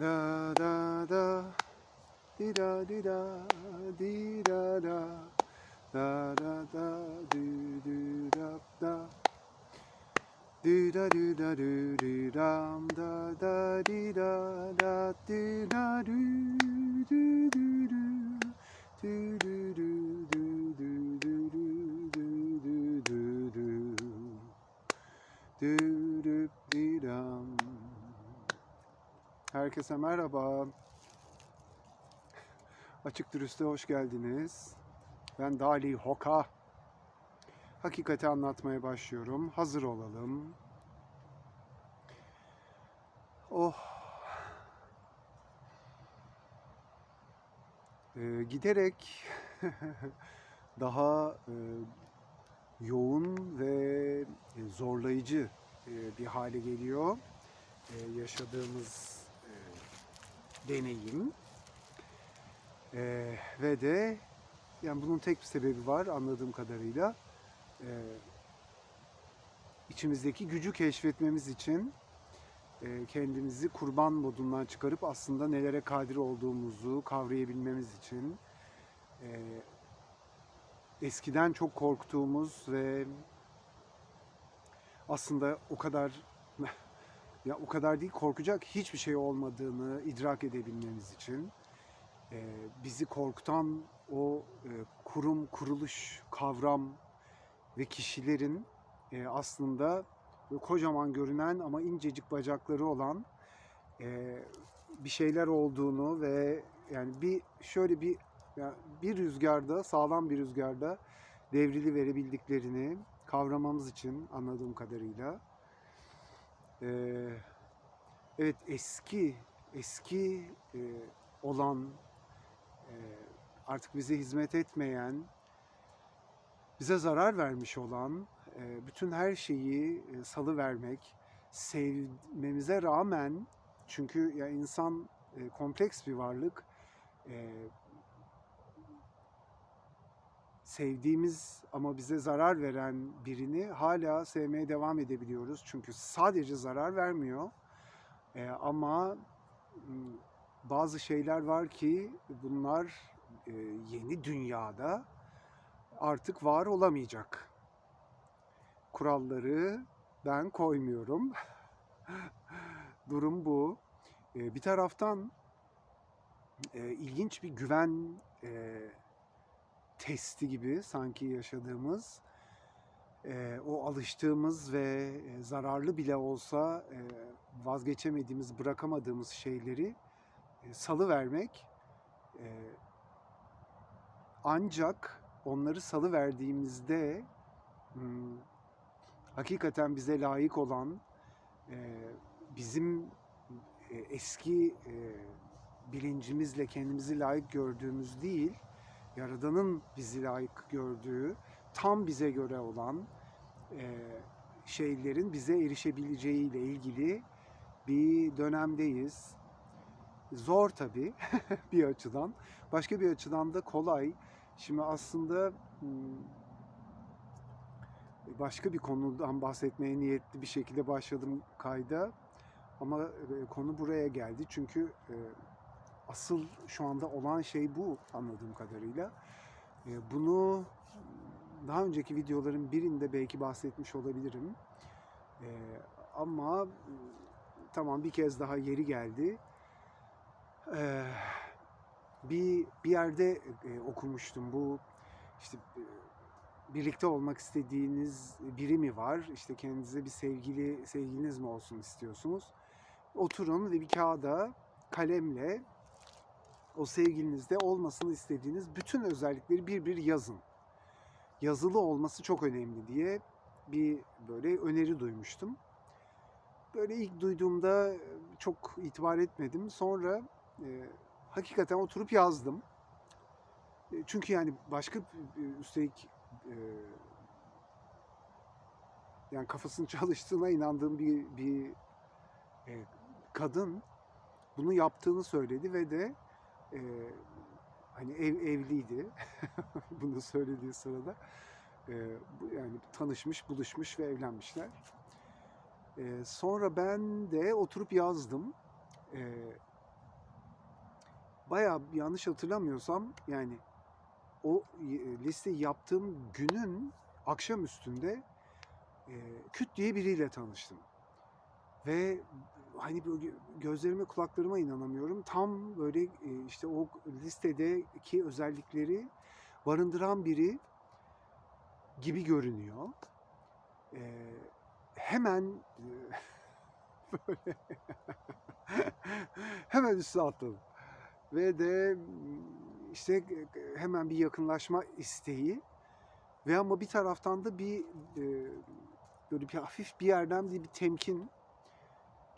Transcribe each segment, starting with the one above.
Da da da di da di da di da da da da da du du da da Du da du da du du dam da da di da da du da du du du du du du du du du du du du du du du Herkese merhaba. Açık Dürüst'e hoş geldiniz. Ben Dali Hoka. Hakikati anlatmaya başlıyorum. Hazır olalım. Oh. Ee, giderek daha e, yoğun ve e, zorlayıcı e, bir hale geliyor e, yaşadığımız deneyim. E, ve de yani bunun tek bir sebebi var anladığım kadarıyla. E, içimizdeki gücü keşfetmemiz için e, kendimizi kurban modundan çıkarıp aslında nelere kadir olduğumuzu kavrayabilmemiz için e, eskiden çok korktuğumuz ve aslında o kadar ya o kadar değil korkacak hiçbir şey olmadığını idrak edebilmemiz için e, bizi korkutan o e, kurum, kuruluş, kavram ve kişilerin e, aslında kocaman görünen ama incecik bacakları olan e, bir şeyler olduğunu ve yani bir şöyle bir yani bir rüzgarda sağlam bir rüzgarda devrili verebildiklerini kavramamız için anladığım kadarıyla ee, evet eski eski e, olan e, artık bize hizmet etmeyen bize zarar vermiş olan e, bütün her şeyi e, salı vermek sevmemize rağmen çünkü ya insan e, kompleks bir varlık e, sevdiğimiz ama bize zarar veren birini hala sevmeye devam edebiliyoruz. Çünkü sadece zarar vermiyor. Ee, ama bazı şeyler var ki bunlar e, yeni dünyada artık var olamayacak. Kuralları ben koymuyorum. Durum bu. Ee, bir taraftan e, ilginç bir güven e, testi gibi sanki yaşadığımız e, o alıştığımız ve e, zararlı bile olsa e, vazgeçemediğimiz, bırakamadığımız şeyleri e, salı vermek e, ancak onları salı verdiğimizde hmm, hakikaten bize layık olan e, bizim e, eski e, bilincimizle kendimizi layık gördüğümüz değil Yaradan'ın bizi layık gördüğü, tam bize göre olan e, şeylerin bize erişebileceğiyle ilgili bir dönemdeyiz. Zor tabii bir açıdan. Başka bir açıdan da kolay. Şimdi aslında hmm, başka bir konudan bahsetmeye niyetli bir şekilde başladım kayda. Ama e, konu buraya geldi. Çünkü e, asıl şu anda olan şey bu anladığım kadarıyla. E, bunu daha önceki videoların birinde belki bahsetmiş olabilirim. E, ama tamam bir kez daha yeri geldi. E, bir bir yerde e, okumuştum bu işte e, birlikte olmak istediğiniz biri mi var? İşte kendinize bir sevgili sevgiliniz mi olsun istiyorsunuz? Oturun ve bir kağıda kalemle o sevgilinizde olmasını istediğiniz bütün özellikleri bir bir yazın. Yazılı olması çok önemli diye bir böyle öneri duymuştum. Böyle ilk duyduğumda çok itibar etmedim. Sonra e, hakikaten oturup yazdım. E, çünkü yani başka e, üstelik e, yani kafasının çalıştığına inandığım bir bir e, kadın bunu yaptığını söyledi ve de e, hani ev evliydi. Bunu söylediği sırada e, yani tanışmış buluşmuş ve evlenmişler. E, sonra ben de oturup yazdım. E, bayağı yanlış hatırlamıyorsam yani o e, listeyi yaptığım günün akşam üstünde e, küt diye biriyle tanıştım. Ve hani böyle gözlerime kulaklarıma inanamıyorum. Tam böyle e, işte o listedeki özellikleri barındıran biri gibi görünüyor. E, hemen e, böyle hemen üstüne atladım. Ve de işte hemen bir yakınlaşma isteği ve ama bir taraftan da bir e, böyle bir hafif bir yerden bir temkin.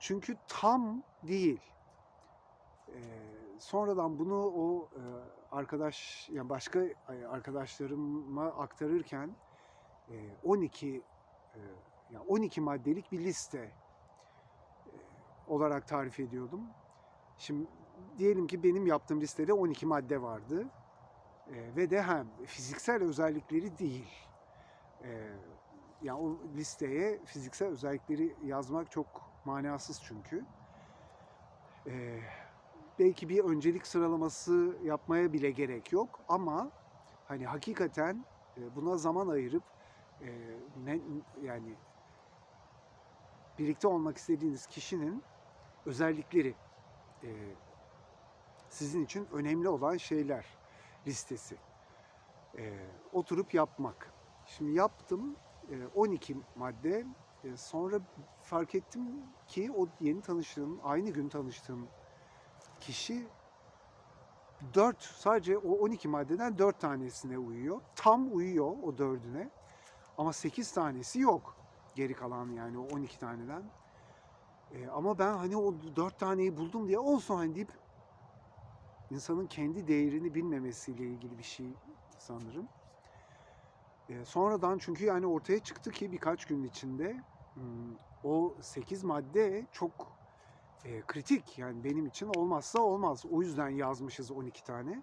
Çünkü tam değil. E, sonradan bunu o e, arkadaş yani başka arkadaşlarıma aktarırken e, 12 e, yani 12 maddelik bir liste e, olarak tarif ediyordum. Şimdi diyelim ki benim yaptığım listede 12 madde vardı. E, ve de hem fiziksel özellikleri değil. E, yani o listeye fiziksel özellikleri yazmak çok manasız çünkü. E, belki bir öncelik sıralaması yapmaya bile gerek yok ama hani hakikaten e, buna zaman ayırıp e, ne, yani birlikte olmak istediğiniz kişinin özellikleri e, sizin için önemli olan şeyler listesi. E, oturup yapmak. Şimdi yaptım e, 12 madde. E, sonra fark ettim ki o yeni tanıştığım, aynı gün tanıştığım kişi 4 sadece o 12 maddeden 4 tanesine uyuyor. Tam uyuyor o dördüne. Ama 8 tanesi yok. Geri kalan yani o 12 taneden. E, ama ben hani o 4 taneyi buldum diye olsun hani deyip insanın kendi değerini bilmemesiyle ilgili bir şey sanırım. E, sonradan çünkü yani ortaya çıktı ki birkaç gün içinde o 8 madde çok e, kritik yani benim için olmazsa olmaz. O yüzden yazmışız 12 tane.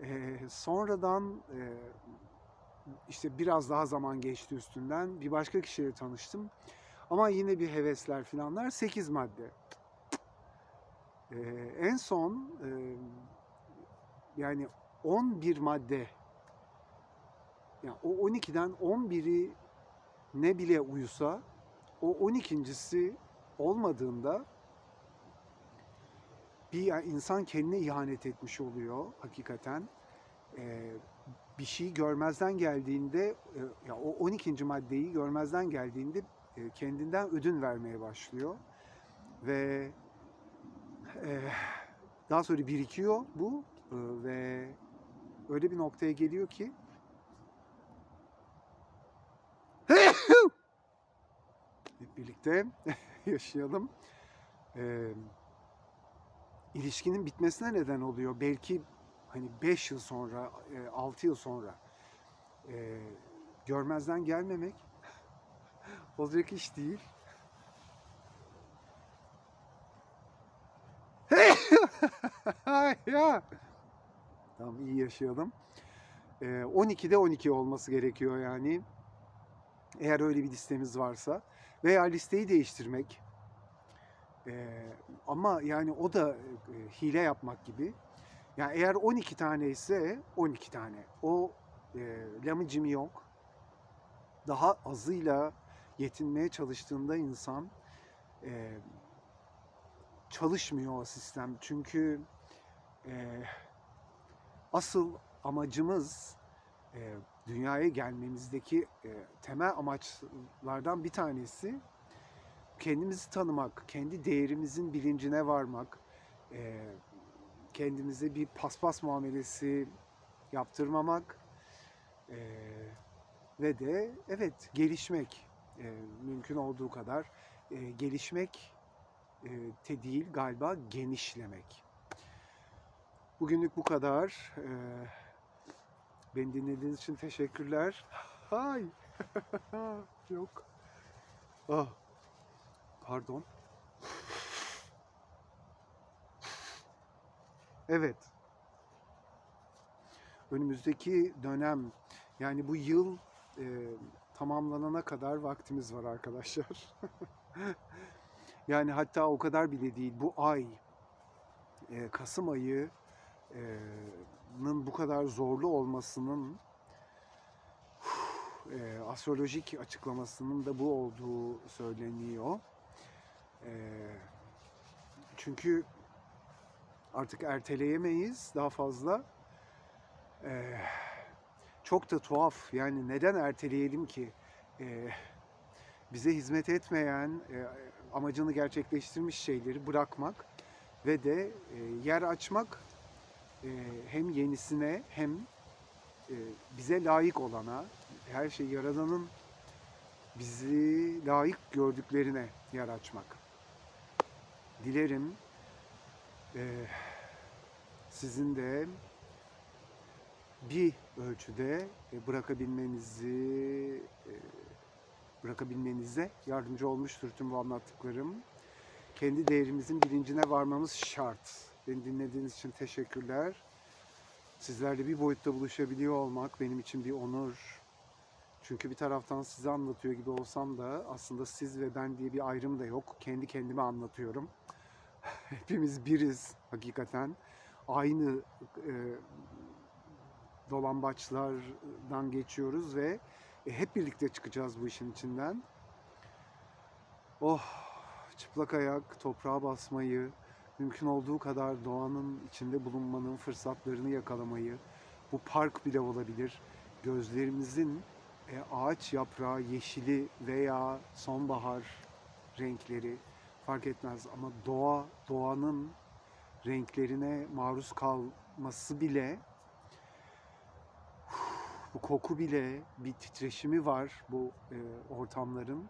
E, sonradan e, işte biraz daha zaman geçti üstünden bir başka kişiyle tanıştım. Ama yine bir hevesler filanlar 8 madde. Ee, en son e, yani 11 madde yani o 12'den 11'i ne bile uyusa o 12.si olmadığında bir insan kendine ihanet etmiş oluyor hakikaten. Ee, bir şey görmezden geldiğinde e, ya o 12. maddeyi görmezden geldiğinde e, kendinden ödün vermeye başlıyor ve e, daha sonra birikiyor bu e, ve öyle bir noktaya geliyor ki hep birlikte yaşayalım. E, ilişkinin bitmesine neden oluyor. Belki hani 5 yıl sonra, 6 yıl sonra görmezden gelmemek olacak iş değil. ya. Tamam iyi yaşayalım. Ee, 12'de 12 olması gerekiyor yani. Eğer öyle bir listemiz varsa. Veya listeyi değiştirmek. Ee, ama yani o da e, hile yapmak gibi. Yani eğer 12 tane ise 12 tane. O e, lamıcım yok. Daha azıyla yetinmeye çalıştığında insan e, çalışmıyor o sistem. Çünkü e, asıl amacımız e, dünyaya gelmemizdeki e, temel amaçlardan bir tanesi kendimizi tanımak, kendi değerimizin bilincine varmak, e, kendimize bir paspas muamelesi yaptırmamak e, ve de evet gelişmek e, mümkün olduğu kadar e, gelişmek e, te değil galiba genişlemek. Bugünlük bu kadar. E, beni dinlediğiniz için teşekkürler. Hay. Yok. Ah. Pardon. Evet. Önümüzdeki dönem yani bu yıl e, tamamlanana kadar vaktimiz var arkadaşlar. yani hatta o kadar bile değil bu ay e, Kasım ayının bu kadar zorlu olmasının e, astrolojik açıklamasının da bu olduğu söyleniyor. E, çünkü artık erteleyemeyiz daha fazla. E, çok da tuhaf. Yani neden erteleyelim ki? E, bize hizmet etmeyen, e, amacını gerçekleştirmiş şeyleri bırakmak ve de e, yer açmak hem yenisine hem e, bize layık olana, her şey Yaradan'ın bizi layık gördüklerine yer açmak. Dilerim e, sizin de bir ölçüde e, bırakabilmenizi bırakabilmenize yardımcı olmuştur tüm bu anlattıklarım. Kendi değerimizin bilincine varmamız şart. Beni dinlediğiniz için teşekkürler. Sizlerle bir boyutta buluşabiliyor olmak benim için bir onur. Çünkü bir taraftan size anlatıyor gibi olsam da aslında siz ve ben diye bir ayrım da yok. Kendi kendime anlatıyorum. Hepimiz biriz hakikaten. Aynı e, dolambaçlardan geçiyoruz ve e, hep birlikte çıkacağız bu işin içinden. Oh, çıplak ayak, toprağa basmayı, mümkün olduğu kadar doğanın içinde bulunmanın fırsatlarını yakalamayı, bu park bile olabilir. Gözlerimizin e, ağaç yaprağı yeşili veya sonbahar renkleri fark etmez ama doğa, doğanın renklerine maruz kalması bile bu koku bile bir titreşimi var bu e, ortamların.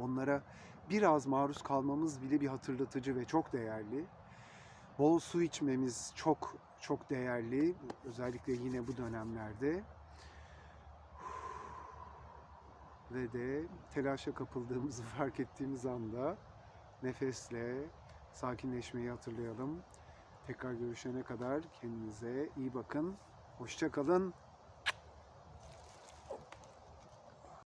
Onlara biraz maruz kalmamız bile bir hatırlatıcı ve çok değerli. Bol su içmemiz çok çok değerli. Özellikle yine bu dönemlerde. Ve de telaşa kapıldığımızı fark ettiğimiz anda nefesle sakinleşmeyi hatırlayalım. Tekrar görüşene kadar kendinize iyi bakın. Hoşça kalın.